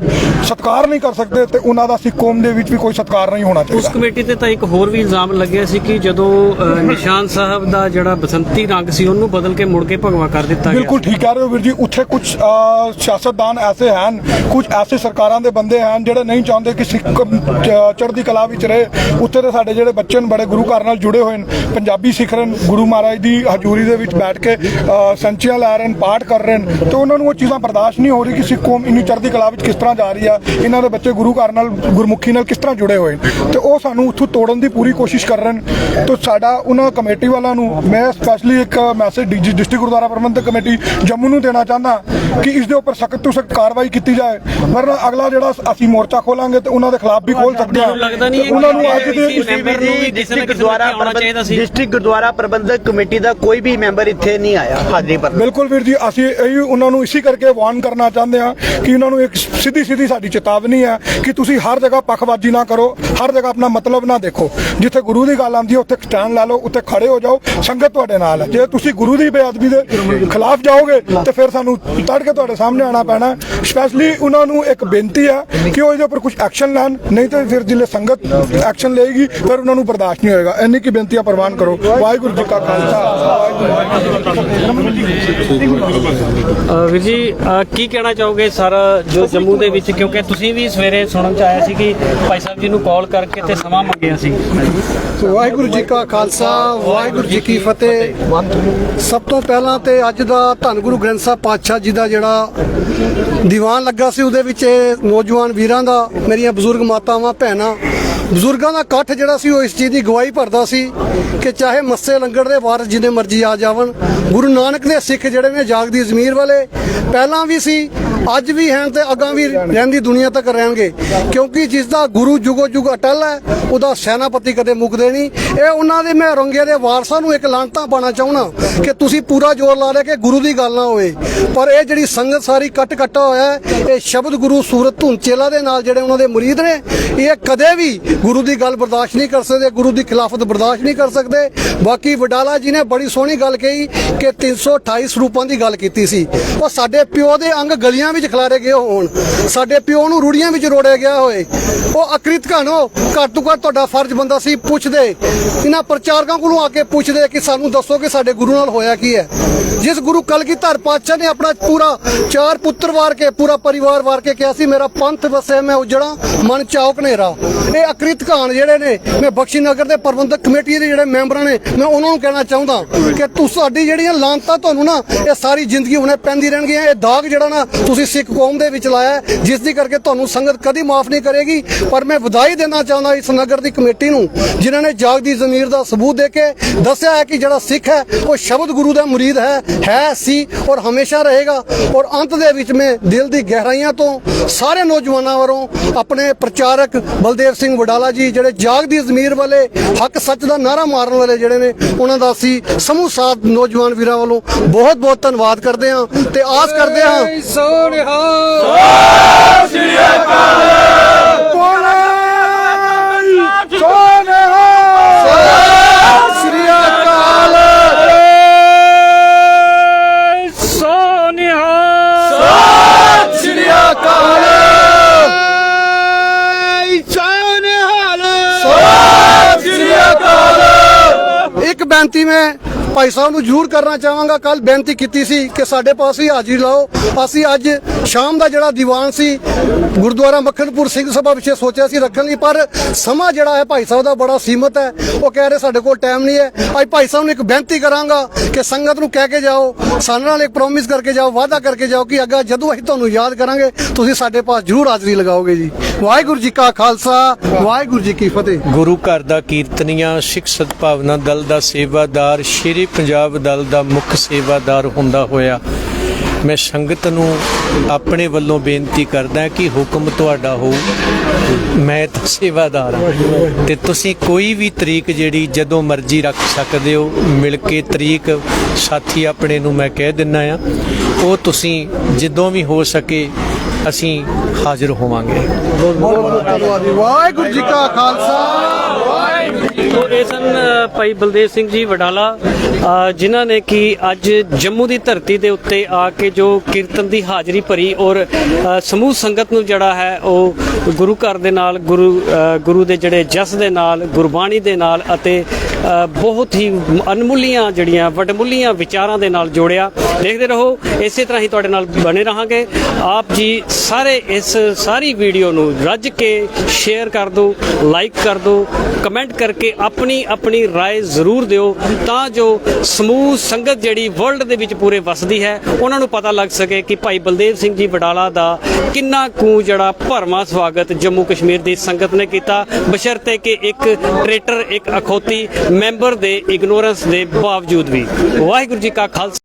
ਸਤਿਕਾਰ ਨਹੀਂ ਕਰ ਸਕਦੇ ਤੇ ਉਹਨਾਂ ਦਾ ਸਿੱਖ ਕੌਮ ਦੇ ਵਿੱਚ ਵੀ ਕੋਈ ਸਤਿਕਾਰ ਨਹੀਂ ਹੋਣਾ ਉਸ ਚਾਹੀਦਾ ਕਮੇਟੀ ਤੇ ਤਾਂ ਇੱਕ ਹੋਰ ਵੀ ਇਲਜ਼ਾਮ ਲੱਗਿਆ ਸੀ ਕਿ ਜਦੋਂ ਅ, ਨਿਸ਼ਾਨ ਸਾਹਿਬ ਦਾ ਜਿਹੜਾ ਬਸੰਤੀ ਰੰਗ ਸੀ ਉਹਨੂੰ ਬਦਲ ਕੇ ਮੁੜ ਕੇ ਭਗਵਾ ਕਰ ਦਿੱਤਾ ਗਿਆ। ਬਿਲਕੁਲ ਠੀਕ ਕਹਿ ਰਹੇ ਹੋ ਵੀਰ ਜੀ ਉੱਥੇ ਕੁਝ ਸਿਆਸਤਦਾਨ ਐਸੇ ਹਨ ਕੁਝ ਐਸੇ ਸਰਕਾਰਾਂ ਦੇ ਬੰਦੇ ਹਨ ਜਿਹੜੇ ਨਹੀਂ ਚਾਹੁੰਦੇ ਕਿ ਸਿੱਖ ਚ- ਚੜ੍ਹਦੀ ਕਲਾ ਵਿੱਚ ਰਹੇ। ਉੱਥੇ ਦੇ ਸਾਡੇ ਜਿਹੜੇ ਬੱਚੇ ਨੇ ਬੜੇ ਗੁਰੂ ਘਰ ਨਾਲ ਜੁੜੇ ਹੋਏ ਨੇ ਪੰਜਾਬੀ ਸਿੱਖ ਰਹੇ ਨੇ ਗੁਰੂ ਮਹਾਰਾਜ ਦੀ ਹਜ਼ੂਰੀ ਦੇ ਵਿੱਚ ਬੈਠ ਕੇ ਅ, ਸੰਚੀਆਂ ਲੈ ਰਹੇ ਨੇ ਪਾਠ ਕਰ ਰਹੇ ਨੇ ਤੇ ਉਹਨਾਂ ਨੂੰ ਉਹ ਚੀਜ਼ਾਂ ਬਰਦਾਸ਼ਤ ਨਹੀਂ ਹੋ ਰਹੀ ਕਿ ਸਿੱਖ ਕੌਮ ਇੰਨੀ ਚੜ੍ਹਦੀ ਕਲਾ ਵਿੱਚ ਕਿਸ ਤਰ੍ਹਾਂ ਜਾ ਰਹੀ ਆ ਇਹਨਾਂ ਦੇ ਬੱਚੇ ਗੁਰੂ ਘਰ ਨਾਲ ਗੁਰਮੁਖੀ ਨਾਲ ਕਿਸ ਤਰ੍ਹਾਂ ਜੁੜੇ ਹੋਏ ਨੇ ਤੇ ਉਹ ਸਾਨੂੰ ਉੱਥੋਂ ਤੋੜਨ ਦੀ ਪੂਰੀ ਕੋਸ਼ਿਸ਼ ਕਰ ਰਹੇ ਨੇ। ਤੇ ਸਾਡਾ ਉਹਨਾਂ ਕਮੇਟੀ ਵਾਲਿਆਂ ਨੂੰ ਮੈਂ ਸਪੈਸ਼ਲੀ ਇੱਕ message district Gurdwara Prabandhak committee Jammu ਨੂੰ ਦੇਣਾ ਚਾਹੁੰਦਾ ਕਿ ਇਸ ਦੇ ਉੱਪਰ ਸਖਤ ਤੋਂ ਸਖਤ ਕਾਰਵਾਈ ਕੀਤੀ ਜਾਏ। ਵਰਨਾ ਅਗਲਾ ਜਿਹੜਾ ਅਸੀਂ ਮੋਰਚਾ ਖੋਲਾਂਗੇ ਤੇ ਉਹਨਾਂ ਦੇ ਖਿਲਾਫ ਵੀ ਖੋਲ ਸਕਦੇ ਹਾਂ। ਉਹਨਾਂ ਨੂੰ ਅੱਜ ਦੇ ਇਸ ਮੈਂਬਰ ਨੂੰ ਵੀ ਚਾਹੀਦਾ ਸੀ। ਡਿਸਟ੍ਰਿਕਟ ਗੁਰਦੁਆਰਾ ਪ੍ਰਬੰਧਕ ਕਮੇਟੀ ਦਾ ਕੋਈ ਵੀ ਮੈਂਬਰ ਇੱਥੇ ਨਹੀਂ ਆਇਆ ਹਾਜ਼ਰੀ ਭਰਨ। ਬਿਲਕੁਲ ਵੀਰ ਜੀ ਅਸੀਂ ਇਹੀ ਉਹਨਾਂ ਨੂੰ ਇਸੇ ਕਰਕੇ ਵਾਰਨ ਕਰਨਾ ਚਾਹੁੰਦੇ ਹਾਂ ਕਿ ਉਹਨਾਂ ਨੂੰ ਇੱਕ ਸਿੱਧੀ ਸਿੱਧੀ ਸਾਡੀ ਚੇਤਾਵਨੀ ਹੈ ਕਿ ਤੁਸੀਂ ਹਰ ਜਗ੍ਹਾ ਪੱਖਬਾਜ਼ੀ ਨਾ ਕਰੋ ਹਰ ਜਗ੍ਹਾ ਆਪਣਾ ਮਤਲਬ ਨਾ ਦੇਖੋ। ਜਿੱਥੇ ਗੁਰੂ ਦੀ ਗੱਲ ਆਉਂਦੀ ਹੈ, ਉੱਥੇ ਸਟੈਂਡ ਲੈ ਲਓ, ਉੱਥੇ ਖੜੇ ਹੋ ਜਾਓ, ਸੰਗਤ ਤੁਹਾਡੇ ਨਾਲ ਹੈ। ਜੇ ਤੁਸੀਂ ਗੁਰੂ ਦੀ ਬੇਅਦਬੀ ਦੇ ਖਿਲਾਫ ਜਾਓਗੇ, ਤੇ ਫਿਰ ਸਾਨੂੰ ਤੜ ਕੇ ਤੁਹਾਡੇ ਸਾਹਮਣੇ ਆਣਾ ਪੈਣਾ ਸਪੈਸ਼ਲੀ ਉਹਨਾਂ ਨੂੰ ਇੱਕ ਬੇਨਤੀ ਹੈ ਕਿ ਉਹ ਇਹਦੇ ਉੱਪਰ ਕੁਝ ਐਕਸ਼ਨ ਲੈਣ, ਨਹੀਂ ਤਾਂ ਫਿਰ ਜਿਲੇ ਸੰਗਤ ਐਕਸ਼ਨ ਲਏਗੀ, ਫਿਰ ਉਹਨਾਂ ਨੂੰ ਬਰਦਾਸ਼ਤ ਨਹੀਂ ਹੋਏਗਾ। ਇੰਨੀ ਕੀ ਬੇਨਤੀ ਪ੍ਰਵਾਨ ਕਰੋ। ਵਾਹਿਗੁਰੂ ਜੀ ਕਾ ਖਾਲਸਾ। ਕੀ ਵੀਰ ਜੀ ਕੀ ਕਹਿਣਾ ਚਾਹੋਗੇ ਸਰ ਜੋ ਜੰਮੂ ਦੇ ਵਿੱਚ? ਕਿਉਂਕਿ ਤੁਸੀਂ ਵੀ ਸਵੇਰੇ ਸੁਣਨ ਚ ਆਇਆ ਸੀ ਕਿ ਭਾਈ ਸਾਹਿਬ ਜੀ ਨੂੰ ਕਾਲ ਕਰਕੇ ਤੇ ਸਮਾਂ ਮੰਗਿਆ ਸੀ। ਵਾਹਿਗੁਰੂ ਜੀ ਕਾ ਖਾਲਸਾ, ਵਾਹਿਗੁਰੂ ਜੀ ਕੀ ਫਤਿਹ। ਸਭ ਤੋਂ ਪਹਿਲਾਂ ਤੇ ਅੱਜ ਦਾ ਧੰਨ ਗੁਰੂ ਗ੍ਰੰਥ ਸਾਹਿਬ ਪਾਤਸ਼ਾਹ ਜੀ ਦਾ ਜਿਹੜਾ ਦੀਵਾਨ ਲੱਗਾ ਸੀ, ਉਹਦੇ ਵਿੱਚ ਇਹ ਨੌਜਵਾਨ ਵੀਰਾਂ ਦਾ, ਮੇਰੀਆਂ ਬਜ਼ੁਰਗ ਮਾਤਾਵਾਂ, ਭੈਣਾਂ ਬਜ਼ੁਰਗਾਂ ਦਾ ਇਕੱਠ ਜਿਹੜਾ ਸੀ ਉਹ ਇਸ ਚੀਜ਼ ਦੀ ਗਵਾਹੀ ਭਰਦਾ ਸੀ ਕਿ ਚਾਹੇ ਮੱਸੇ ਲੰਗੜ ਦੇ ਵਾਰਸ ਜਿੰਨੇ ਮਰਜ਼ੀ ਆ ਜਾਵਣ, ਗੁਰੂ ਨਾਨਕ ਦੇ ਸਿੱਖ ਜਿਹੜੇ ਨੇ ਜਾਗਦੀ ਜ਼ਮੀਰ ਵਾਲੇ, ਪਹਿਲਾਂ ਵੀ ਸੀ, ਅੱਜ ਵੀ ਹਨ ਤੇ ਅਗਾਂ ਵੀ ਰਹਿੰਦੀ ਦੁਨੀਆ ਤੱਕ ਰਹਿਣਗੇ। ਕਿਉਂਕਿ ਜਿਸ ਦਾ ਗੁਰੂ ਜੁਗੋ ਜੁਗ ਅਟਲ ਹੈ, ਉਹਦਾ ਸੈਨਾਪਤੀ ਕਦੇ ਮੁੱਕਦੇ ਨਹੀਂ। ਇਹ ਉਹਨਾਂ ਦੇ ਮੈਂ ਰੰਗੇ ਦੇ ਵਾਰਸਾਂ ਨੂੰ ਇੱਕ ਲਾਂਟਾ ਪਾਣਾ ਚਾਹਣਾ ਕਿ ਤੁਸੀਂ ਪੂਰਾ ਜ਼ੋਰ ਲਾ ਰਹੇ ਕਿ ਗੁਰੂ ਦੀ ਗੱਲ ਨਾ ਹੋਵੇ। ਪਰ ਇਹ ਜਿਹੜੀ ਸੰਗਤ ਸਾਰੀ ਕੱਟ ਕੱਟਾ ਹੋਇਆ ਇਹ ਸ਼ਬਦ ਗੁਰੂ ਸੂਰਤ ਧੁਨ ਚੇਲਾ ਦੇ ਨਾਲ ਜਿਹੜੇ ਉਹਨਾਂ ਦੇ ਮੁਰੀਦ ਨੇ, ਇਹ ਕਦੇ ਵੀ ਗੁਰੂ ਦੀ ਗੱਲ ਬਰਦਾਸ਼ਤ ਨਹੀਂ ਕਰ ਸਕਦੇ, ਗੁਰੂ ਦੀ ਖਿਲਾਫਤ ਬਰਦਾਸ਼ਤ ਨਹੀਂ ਕਰ ਸਕਦੇ। ਬਾਕੀ ਵਡਾਲਾ ਜੀ ਨੇ ਬੜੀ ਸੋਹਣੀ ਗੱਲ ਕਹੀ ਕਿ 328 ਸਰੂਪਾਂ ਦੀ ਗੱਲ ਕੀਤੀ ਸੀ। ਉਹ ਸਾਡੇ ਪਿਓ ਦੇ ਅੰਗ ਗਲੀਆਂ ਵਿੱਚ ਖਿਲਾਰੇ ਗਏ ਹੋਣ। ਸਾਡੇ ਪਿਓ ਨੂੰ ਰੂੜੀਆਂ ਵਿੱਚ ਰੋੜਿਆ ਗਿਆ ਹੋਏ। ਉਹ ਅਕ੍ਰਿਤ ਘਣੋ ਘੱਟ ਤੋਂ ਘੱਟ ਤੁਹਾਡਾ ਫਰਜ਼ ਬੰਦਾ ਸੀ, ਪੁੱਛਦੇ। ਇਹਨਾਂ ਪ੍ਰਚਾਰਕਾਂ ਕੋਲੋਂ ਆ ਕੇ ਪੁੱਛਦੇ ਕਿ ਸਾਨੂੰ ਦੱਸੋ ਕਿ ਸਾਡੇ ਗੁਰੂ ਨਾਲ ਹੋਇਆ ਕੀ ਹੈ। ਜਿਸ ਗੁਰੂ ਕਲਗੀਧਰ ਪਾਤਸ਼ਾਹ ਨੇ ਆਪਣਾ ਪੂਰਾ ਚਾਰ ਪੁੱਤਰ ਵਾਰ ਕੇ, ਪੂਰਾ ਪਰਿਵਾਰ ਵਾਰ ਕੇ ਕਿਹਾ ਸੀ, ਮੇਰਾ ਪੰਥ ਵਸੇ ਮੈਂ ਉਜੜਾ, ਮਨ ਚੌਕ ਹਨੇਰਾ। ਇਹ ਪ੍ਰੀਤ ਘਾਣ ਜਿਹੜੇ ਨੇ, ਮੈਂ ਬਖਸ਼ੀ ਨਗਰ ਦੇ ਪ੍ਰਬੰਧਕ ਕਮੇਟੀ ਦੇ ਜਿਹੜੇ ਮੈਂਬਰਾਂ ਨੇ, ਮੈਂ ਉਹਨਾਂ ਨੂੰ ਕਹਿਣਾ ਚਾਹੁੰਦਾ ਕਿ ਤੁਹਾਡੀ ਜਿਹੜੀਆਂ ਲਾਂਤਾਂ ਤੁਹਾਨੂੰ ਨਾ, ਇਹ ਸਾਰੀ ਜ਼ਿੰਦਗੀ ਉਹਨੇ ਪੈਂਦੀ ਰਹਿਣਗੀਆਂ, ਇਹ ਦਾਗ ਜਿਹੜਾ ਨਾ ਤੁਸੀਂ ਸਿੱਖ ਕੌਮ ਦੇ ਵਿੱਚ ਲਾਇਆ ਜਿਸ ਦੀ ਕਰਕੇ ਤੁਹਾਨੂੰ ਸੰਗਤ ਕਦੀ ਮਾਫ ਨਹੀਂ ਕਰੇਗੀ। ਪਰ ਮੈਂ ਵਧਾਈ ਦੇਣਾ ਚਾਹੁੰਦਾ ਇਸ ਨਗਰ ਦੀ ਕਮੇਟੀ ਨੂੰ, ਜਿਨ੍ਹਾਂ ਨੇ ਜਾਗਦੀ ਜ਼ਮੀਰ ਦਾ ਸਬੂਤ ਦੇ ਕੇ ਦੱਸਿਆ ਹੈ ਕਿ ਜਿਹੜਾ ਸਿੱਖ ਹੈ, ਉਹ ਸ਼ਬਦ ਗੁਰੂ ਦਾ ਮੁਰੀਦ ਹੈ ਹੈ, ਸੀ ਔਰ ਹਮੇਸ਼ਾ ਰਹੇਗਾ। ਔਰ ਅੰਤ ਦੇ ਵਿੱਚ ਮੈਂ ਦਿਲ ਦੀ ਗਹਿਰਾਈਆਂ ਤੋਂ ਸਾਰੇ ਨੌਜਵਾਨਾਂ ਵੱਲੋਂ ਆਪਣੇ ਪ੍ਰਚਾਰਕ ਬਲਦੇਵ ਸਿੰਘ ਵਡਾ ਵਡਾਲਾ ਜੀ ਜਿਹੜੇ ਜਾਗਦੀ ਜ਼ਮੀਰ ਵਾਲੇ ਹੱਕ ਸੱਚ ਦਾ ਨਾਰਾ ਮਾਰਨ ਵਾਲੇ ਜਿਹੜੇ ਨੇ ਉਹਨਾਂ ਦਾ ਅਸੀਂ ਸਮੂਹ ਸਾਥ ਨੌਜਵਾਨ ਵੀਰਾਂ ਵੱਲੋਂ ਬਹੁਤ ਬਹੁਤ ਧੰਨਵਾਦ ਕਰਦੇ ਹਾਂ ਤੇ ਆਸ ਕਰਦੇ ਹਾਂ ਸ੍ਰੀ ਅਕਾਲ ਸ੍ਰੀ ਅਕਾਲ। ਸ੍ਰੀ ਅਕਾਲ। ਇੱਕ ਬੇਨਤੀ ਮੈਂ ਭਾਈ ਸਾਹਿਬ ਨੂੰ ਜ਼ਰੂਰ ਕਰਨਾ ਚਾਹਾਂਗਾ। ਕੱਲ ਬੇਨਤੀ ਕੀਤੀ ਸੀ ਕਿ ਸਾਡੇ ਪਾਸ ਵੀ ਹਾਜ਼ਰੀ ਲਾਓ। ਅਸੀਂ ਅੱਜ ਸ਼ਾਮ ਦਾ ਜਿਹੜਾ ਦੀਵਾਨ ਸੀ, ਗੁਰਦੁਆਰਾ ਮੱਖਣਪੁਰ ਸਿੰਘ ਸਭਾ ਵਿਖੇ ਸੋਚਿਆ ਸੀ ਰੱਖਣ ਲਈ, ਪਰ ਸਮਾਂ ਜਿਹੜਾ ਹੈ ਭਾਈ ਸਾਹਿਬ ਦਾ ਬੜਾ ਸੀਮਤ ਹੈ। ਉਹ ਕਹਿ ਰਹੇ ਸਾਡੇ ਕੋਲ ਟਾਈਮ ਨਹੀਂ ਹੈ। ਅੱਜ ਭਾਈ ਸਾਹਿਬ ਨੂੰ ਇੱਕ ਬੇਨਤੀ ਕਰਾਂਗਾ ਕਿ ਸੰਗਤ ਨੂੰ ਕਹਿ ਕੇ ਜਾਓ, ਸਾਡੇ ਨਾਲ ਇੱਕ ਪ੍ਰੋਮਿਸ ਕਰਕੇ ਜਾਓ, ਵਾਅਦਾ ਕਰਕੇ ਜਾਓ ਕਿ ਅੱਗਾ ਜਦੋਂ ਅਸੀਂ ਤੁਹਾਨੂੰ ਯਾਦ ਕਰਾਂਗੇ, ਤੁਸੀਂ ਸਾਡੇ ਪਾਸ ਜ਼ਰੂਰ ਹਾਜ਼ਰੀ ਲਗਾਓਗੇ ਜੀ। ਵਾਹਿਗੁਰੂ ਜੀ ਕਾ ਖਾਲਸਾ, ਵਾਹਿਗੁਰੂ ਜੀ ਕੀ ਫਤਿਹ। ਗੁਰੂ ਘਰ ਦਾ ਕੀਰਤਨੀਆ, ਸਿੱਖ ਸਦਭਾਵਨਾ ਦਲ ਦਾ ਸੇਵਾਦਾਰ ਸ਼੍ਰੀ ਪੰਜਾਬ ਦਲ ਦਾ ਮੁੱਖ ਸੇਵਾਦਾਰ ਹੁੰਦਾ ਹੋਇਆ, ਮੈਂ ਸੰਗਤ ਨੂੰ ਆਪਣੇ ਵੱਲੋਂ ਬੇਨਤੀ ਕਰਦਾ ਕਿ ਹੁਕਮ ਤੁਹਾਡਾ ਹੋਊ। ਮੈਂ ਤਾਂ ਸੇਵਾਦਾਰ ਹਾਂ। ਤੇ ਤੁਸੀਂ ਕੋਈ ਵੀ ਤਰੀਕ ਜਿਹੜੀ ਜਦੋਂ ਮਰਜ਼ੀ ਰੱਖ ਸਕਦੇ ਹੋ, ਮਿਲ ਕੇ ਤਰੀਕ ਸਾਥੀ ਆਪਣੇ ਨੂੰ ਮੈਂ ਕਹਿ ਦਿੰਨਾ ਆ ਉਹ ਤੁਸੀਂ ਜਦੋਂ ਵੀ ਹੋ ਸਕੇ ਅਸੀਂ ਹਾਜ਼ਰ ਹੋਵਾਂਗੇ। ਵਾਹਿਗੁਰੂ ਜੀ ਕਾ ਖਾਲਸਾ। ਤੋ ਇਹ ਸਨ ਭਾਈ ਬਲਦੇਵ ਸਿੰਘ ਜੀ ਵਡਾਲਾ ਜਿਨ੍ਹਾਂ ਨੇ ਕਿ ਅੱਜ ਜੰਮੂ ਦੀ ਧਰਤੀ ਦੇ ਉੱਤੇ ਆ ਕੇ ਜੋ ਕੀਰਤਨ ਦੀ ਹਾਜ਼ਰੀ ਭਰੀ ਔਰ ਸਮੂਹ ਸੰਗਤ ਨੂੰ ਜਿਹੜਾ ਹੈ ਉਹ ਗੁਰੂ ਘਰ ਦੇ ਨਾਲ, ਗੁਰੂ ਗੁਰੂ ਦੇ ਜਿਹੜੇ ਜਸ ਦੇ ਨਾਲ, ਗੁਰਬਾਣੀ ਦੇ ਨਾਲ ਅਤੇ ਬਹੁਤ ਹੀ ਅਨਮੁੱਲੀਆਂ ਜਿਹੜੀਆਂ ਵਡਮੁੱਲੀਆਂ ਵਿਚਾਰਾਂ ਦੇ ਨਾਲ ਜੋੜਿਆ। ਦੇਖਦੇ ਰਹੋ, ਇਸੇ ਤਰ੍ਹਾਂ ਹੀ ਤੁਹਾਡੇ ਨਾਲ ਬਣੇ ਰਹਾਂਗੇ। ਆਪ ਜੀ ਸਾਰੇ ਇਸ ਸਾਰੀ ਵੀਡੀਓ ਨੂੰ ਰੱਜ ਕੇ ਸ਼ੇਅਰ ਕਰ ਦਿਓ, ਲਾਈਕ ਕਰ ਦਿਓ, ਕਮੈਂਟ ਕਰ ਕਰਕੇ ਆਪਣੀ ਆਪਣੀ رائے ਜ਼ਰੂਰ ਦਿਓ ਤਾਂ ਜੋ ਸਮੂਹ ਸੰਗਤ ਜਿਹੜੀ ਵਰਲਡ ਦੇ ਵਿੱਚ ਪੂਰੇ ਵਸਦੀ ਹੈ ਉਹਨਾਂ ਨੂੰ ਪਤਾ ਲੱਗ ਸਕੇ ਕਿ ਭਾਈ ਬਲਦੇਵ ਸਿੰਘ ਜੀ ਵਡਾਲਾ ਦਾ ਕਿੰਨਾ ਕੁ ਜਿਹੜਾ ਭਰਮਾ ਸਵਾਗਤ ਜੰਮੂ ਕਸ਼ਮੀਰ ਦੀ ਸੰਗਤ ਨੇ ਕੀਤਾ ਬਸ਼ਰਤੇ ਕਿ ਇੱਕ ਟਰੇਟਰ ਇੱਕ ਅਖੌਤੀ ਮੈਂਬਰ ਦੇ ਇਗਨੋਰੈਂਸ ਦੇ ਬਾਵਜੂਦ ਵੀ ਵਾਹਿਗੁਰੂ ਜੀ ਕਾ ਖਾਲਸਾ